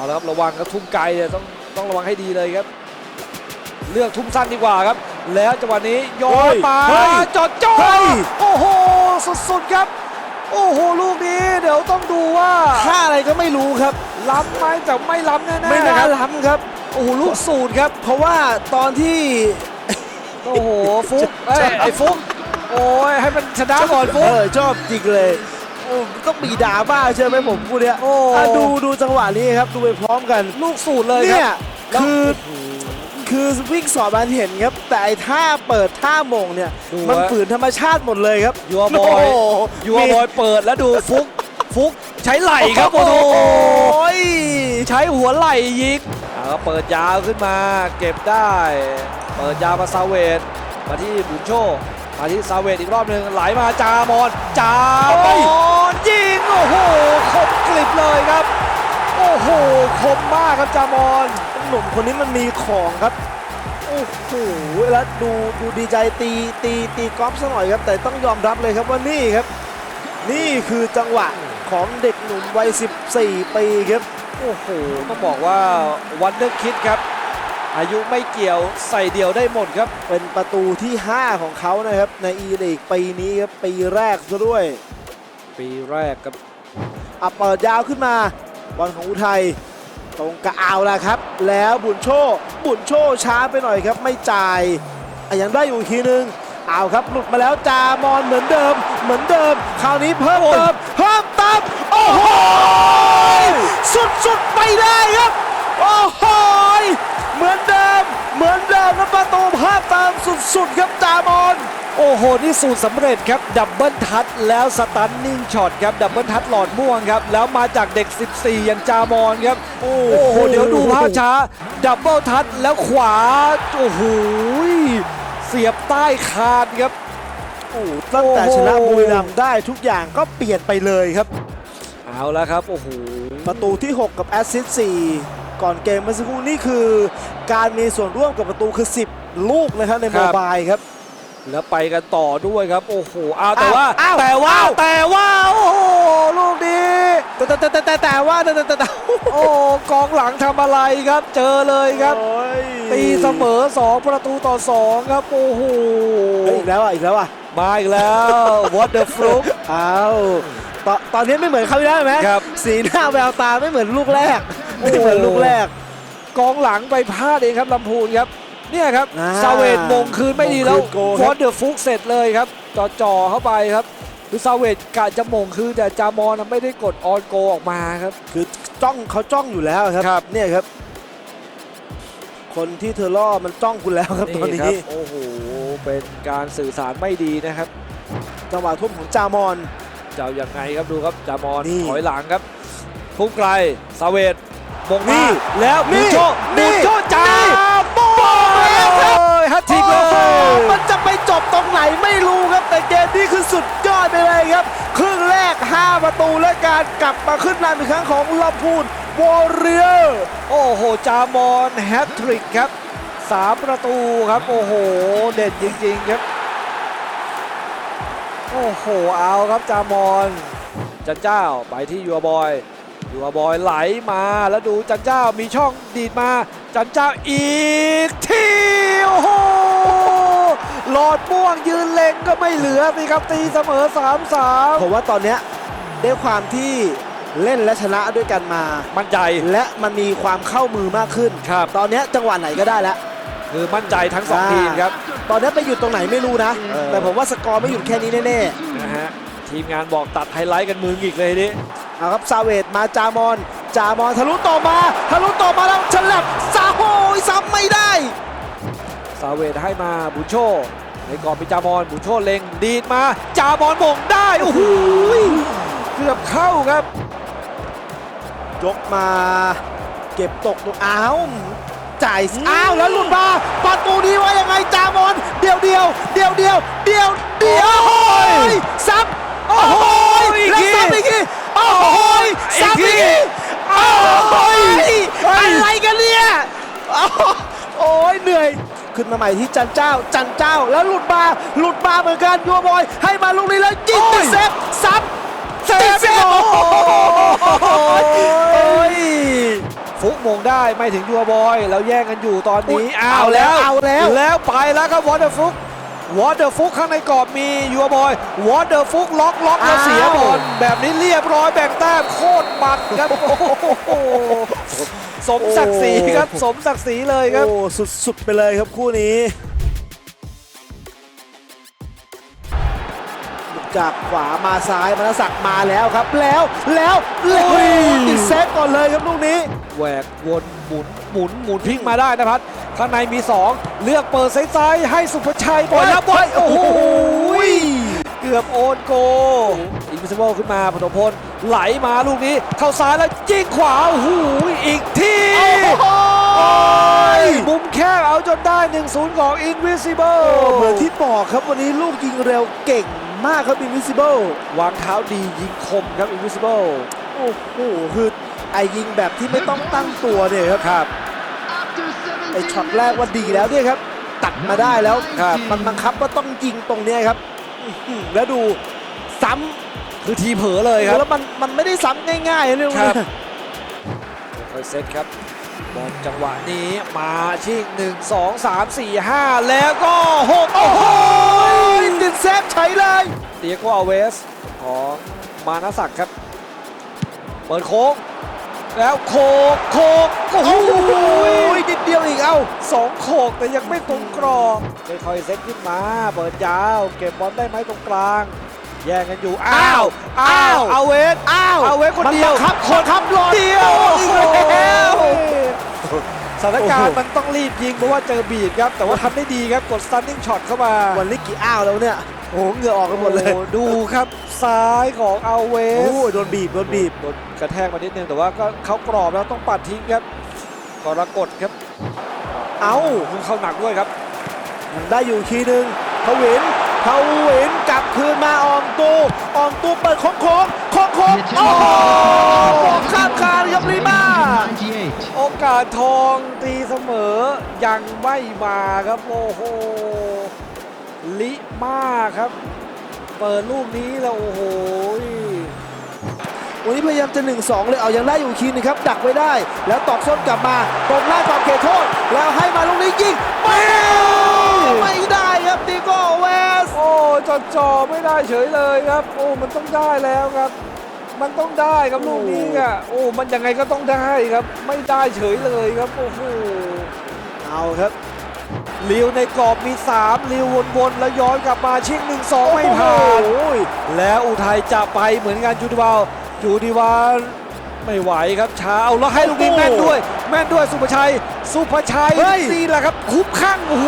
เอาแล้วครับระวังครับทุ่มไกลเนี่ยต้องต้องระวังให้ดีเลยครับ เลือกทุ่มสั้นดีกว่าครับ แล้วจังหวะนี้โยนมาเฮ้ยจอดจ่อเฮ้ยโอ้โหสุดๆครับ โอ้โหลูกนี้เดี๋ยวต้องดูว่าท่าอะไรก็ไม่รู้ครับ ล้ำไหมแต่ไม่ล้ำแน่ๆไม่น่าครับล้ำครับโอ้โหลูกสูตรครับ เพราะว่าตอนที่โอ้โหฟุกเอ้ยไอ้ฟุกโอ้ยให้มันชนะก่อนฟุเอกอชอบจริงเลย โอ้ต้องมีด่าบ้างใช่ไหมผมพูดเนี้ยโอ้ อะดูดูจังหวะนี้ครับ ดูไปพร้อมกันลูกสูตรเลยคเนี่รัยบแล้วคือโโห คือวิ่งสอบมันเห็นครับ แต่ไอ้ท่าเปิดท่าโมงเนี่ย ดูมันฮะ ฝืนธรรมชาติหมดเลยครับยัวบอยโโหยัวบอยเปิดแล้วดูฟุก ฟุกใช้ไหล่ครับโอ้โอ้โหโหใช้หัวไหล่ยิงเอาครับเปิดยาวขึ้นมา เก็บได้ เปิดยาวมาซาเวตมาที่บุญโช มาที่ซาเวตอีกรอบหนึ่งไหลมาจามอน จามอนยิง โอ้โห คมกริบเลยครับ โอ้โห คมมากครับจามอน หนุ่มคนนี้มันมีของครับ โอ้โห แล้วดูดูดีใจตีตีตีกอล์ฟซะหน่อยครับ แต่ต้องยอมรับเลยครับว่านี่ครับ นี่คือจังหวะของเด็กหนุ่มวัย 14 ปีครับ โอ้โห ต้องบอกว่าวันเดอร์คิดครับ อายุไม่เกี่ยวใส่เดี่ยวได้หมดครับ เป็นประตูที่ 5 ของเขานะครับ ในอีลีกปีนี้ครับ ปีแรกซะด้วย ปีแรกครับอะเปิดยาวขึ้นมาบอลของอุทัยตรงกระเอาแล้วครับ แล้วบุญโชคบุญโชคช้าไปหน่อยครับ ไม่จ่ายอะยังได้อยู่อีกทีนึงเอาครับหลุดมาแล้วจามอนเหมือนเดิม เหมือนเดิม คราวนี้เพิ่มเติมเพิ่มเติมโอ้โหสุดสุดๆไปได้ครับ โอ้โห เหมือนเดิม เหมือนเดิมครับประตูเพิ่มเติมสุดๆครับจามอน โอ้โห นี่สูตรสำเร็จครับ ดับเบิลทัชแล้วสตันนิ่งช็อตครับ ดับเบิลทัชหลอดม่วงครับ แล้วมาจากเด็ก 14 อย่างจามอนครับ โอ้โห เดี๋ยวดูภาพช้า ดับเบิลทัชแล้วขวา โอ้โห เสียบใต้คานครับโอ้โหตั้งแต่โอ้โหชนะบุรีรัมย์ได้ทุกอย่างก็เปลี่ยนไปเลยครับ เอาแล้วครับ โอ้โห ประตูที่ 6 กับแอสซิสต์4 ก่อนเกมเมื่อสักครู่นี่คือ การมีส่วนร่วมกับประตูคือ 10 ลูกนะครับในคโมรับบายครับ แล้วไปกันต่อด้วยครับ โอ้โหอ้าวแต่ว่าอ้าวแต่ว่าอ้าวแต่ว่าโอ้โหลูกนี้แต่แต่แต่แต่แต่แต่ว่าแต่แต่แต่แต่โอ้กองหลังทำอะไรครับ เจอเลยครับโอ้ยตีเสมอ 2 ประตูต่อ 2 ครับ โอ้โหเฮ้ยอีกแล้วอะอีกแล้วอะมาอีกแล้ว what the fluke อ้าวตอนตอนนี้ไม่เหมือนเขาวที่แล้วไหมครับสีหน้าแววตาไม่เหมือนลูกแรกโอ้ ไม่โหเหมือนลูกแรก กองหลังไปพลาดเองครับลำพูนครับ เนี่ยครับอ่าซาเวตมงคืนไม่ดีแล้วมงคืนโกครับฟอสเดอะฟุกเสร็จเลยครับจ่อจ่อๆเข้าไปครับคือซาเวตกะจะมงคืนแต่จามอนไม่ได้กดออนโกออกมาครับ คือจ้องเขาจ้องอยู่แล้วครับครับเนี่ยครับ คนที่เธอล่อมันจ้องคุณแล้วครับตอนครันี้โอ้โหเป็นการสื่อสารไม่ดีนะครับจังหวะทุ่มของจามอนจะเอายังไงครับดูครับจามอนนี่ถอยหลังครับพุ่งไกลซาเวต มงนี่มาแล้วนี่มูโชนี่มูโชจ้านี่โอ้ยฮัตทริกเลโอ้โหยมันจะไปจบตรงไหนไม่รู้ครับแต่เกมนี้คือสุดยอดไปเลยครับ ครึ่งแรก 5 ประตูและการกลับมาขึ้นนำอีกครั้งของลำพูนวอร์เรียโอ้โห จามอนแฮตทริกครับสามประตูครับ โอ้โห เด่นจริงๆครับโอ้โห เอาครับจามอนจันเจ้าไปที่ยัวบอย ยัวบอยไหลมาแล้วดูจันเจ้ามีช่องดีดมา จันเจ้าอีกทีโอ้โหหลอดม่วงยืนเล็งก็ไม่เหลือสิครับตีเสมอ3-3ผมว่าตอนเนี้ยด้วยความที่เล่นและชนะด้วยกันมา มั่นใจและมันมีความเข้ามือมากขึ้นครับ ตอนเนี้ยจังหวะไหนก็ได้แล้ว คือมั่นใจทั้งสองทีมครับ ตอนเนี้ยไปหยุดตรงไหนไม่รู้นะ เออ แต่ผมว่าสกอร์ไม่หยุดแค่นี้แน่นะฮะทีมงานบอกตัดไฮไลท์กันมืออีกเลยนี่ๆ เอาครับซาเวตมาจามอน จามอนทะลุต่อมา ทะลุต่อมาแล้วฉลับซาโฮยซ้ำไม่ได้ซาเวดให้มาบุญโชในกรอบเป็นจามอนบุญโชเล็งดีดมาจามอนมงได้โอ้โหเกือบเข้าครับ ยกมาเก็บตกตรงอ้าวจ่ายอ้าวแล้วหลุดมาประตูนี้ว่ายังไงจามอน เดียวเดียวเดียวเดียวเดียวเดียวโอ้ยซับโอ้โห อีก แล้ว ที ซับอีกทีโอ้โหซับอีกทีโอ้โหอะไรกันเนี่ยโอ้โหโอ้ยเหนื่อย ขึ้นมาใหม่ที่จันเจ้า จันเจ้าแล้วหลุดมาหลุดมาเหมือนกันยัวบอย ให้มาลูกนี้แล้วยิงโอ้ติยดเซฟซับเซฟติดเซฟโอ้โหโอ้ยงได้ไม่ถึงยัวบอย แล้วแย่งกันอยู่ตอนอุ๊นี้ยเอาแล้วเอาแล้วแล้วไปแล้วครับวอเตอร์ฟุกวอเตอร์ฟุกข้างในกรอบมียัวบอยวอเตอร์ฟุกล็อกล็อกแล้วอ้าวเสียบอลแบบนี้เรียบร้อยแบ่งแต้มโคตรมันครับโอ้โห สมศักดิ์ศรีครับ สมศักดิ์ศรีเลยครับ โอ้ สุด ๆ ไปเลยครับคู่นี้จากขวามาซ้ายมนศักดิ์มาแล้วครับ แล้วแล้วแล้วโอ้ยติดเซฟก่อนเลยครับลูกนี้แหวกวนหมุนหมุนหมุนพลิกมาได้นะพัดข้างในมี 2 เลือกเปิดซ้ายๆให้สุภชัยบอลแล้วบอลโอ้โหเกือบโอนโก อินวิสเบิลขึ้นมาปฐมพลไหลมาลูกนี้เข้าซ้ายแล้วยิงขวาโอ้โหอีกทีมุมแคบเอาจนได้ 1-0 ของ Invisible เหมือนที่บอกครับวันนี้ลูกยิงเร็วเก่งมากครับ Invisible วางเท้าดียิงคมครับ Invisible โอ้โหคือไอยิงแบบที่ไม่ต้องตั้งตัวเนี่ยครับครับไอช็อตแรกว่าดีแล้วเนี่ยครับตัดมาได้แล้วครับมันบังคับว่าต้องยิงตรงนี้ครับแล้วดู ซ้ำคือทีเผลอเลยครับ แล้วมันมันไม่ได้ซ้ำง่ายๆเลยครับค่อยๆเซตครับบอลจังหวะนี้มาชิงหนึ่งสองสามสี่ห้าแล้วก็หกโอ้โหติดเซฟเฉยเลยเตียโกอาเวสของมานศักดิ์ครับ เปิดโค้งแล้วโคกโคกโอ้โหโอ้ยนิดเดียวอีกเอ้าสองโขกแต่ยังไม่ตรงกรอบค่อยๆเซตขึ้นมา เปิดยาว เก็บบอลได้ไหมตรงกลาง แย่งกันอยู่ อ้าว อ้าว เอาเวสอ้าว เอาไว้คนเดียวมับังคับคนครับรอเดียวอีกแล้วสถานการโอ้ณ์โหมันต้องรีบยิงเพราะว่าเจอบีดครับ แต่ว่าทำได้ดีครับ กด stunning shot เข้ามา วันนี้กี่อ้าวแล้วเนี่ย โอ้โหเหงื่อออกกันหมดเลยโอ้โดูครับ ซ้ายของเอาเวโอ้สโหโดนบีบ โดนบีบ โดนกระแทกมานิดนึง แต่ว่าก็เข้ากรอบแล้วต้องปัดทิ้งครับกรกฎครับ เอ้าคุณเข้าหนักด้วยครับยังได้อยู่ทีหนึ่งทวิน ทวินกลับคืนมาอองตูอองตูเปิดโค้งโค้งโค้งโค้งโอ้โหบอกข้ามคานครับลีมาโอกาสทองตีเสมอยังไม่มาครับ โอ้โหลิมาครับ เปิดลูกนี้แล้วโอ้โหวันนี้พยายามจะ1นสองเลยเอายังได้อยู่ทีหนึงครับ ดักไว้ได้ แล้วตอกส้นกลับมาตรงหน้ากรอบเขตโทษ แล้วให้มาลูกนี้ยิงไม่ไม่ได้ จอดจอไม่ได้เฉยเลยครับ โอ้มันต้องได้แล้วครับ มันต้องได้ครับลูกนี้อะโอ้มันยังไงก็ต้องได้ครับ ไม่ได้เฉยเลยครับโอ้โหเอาครับเลียวในกรอบมี3เลียววนๆ แล้วย้อนกลับมาชิงหนึ่งสองไม่ผ่านโอ้ยแล้วอุทัยจะไปเหมือนกันจูดิวาลจูดิวาลไม่ไหวครับช้าเอาแล้วให้ลูกนี้แม่นด้วย แม่นด้วยสุภชัย สุภชัยเฮ้ยนี่แหละครับคุบข้างโอ้โห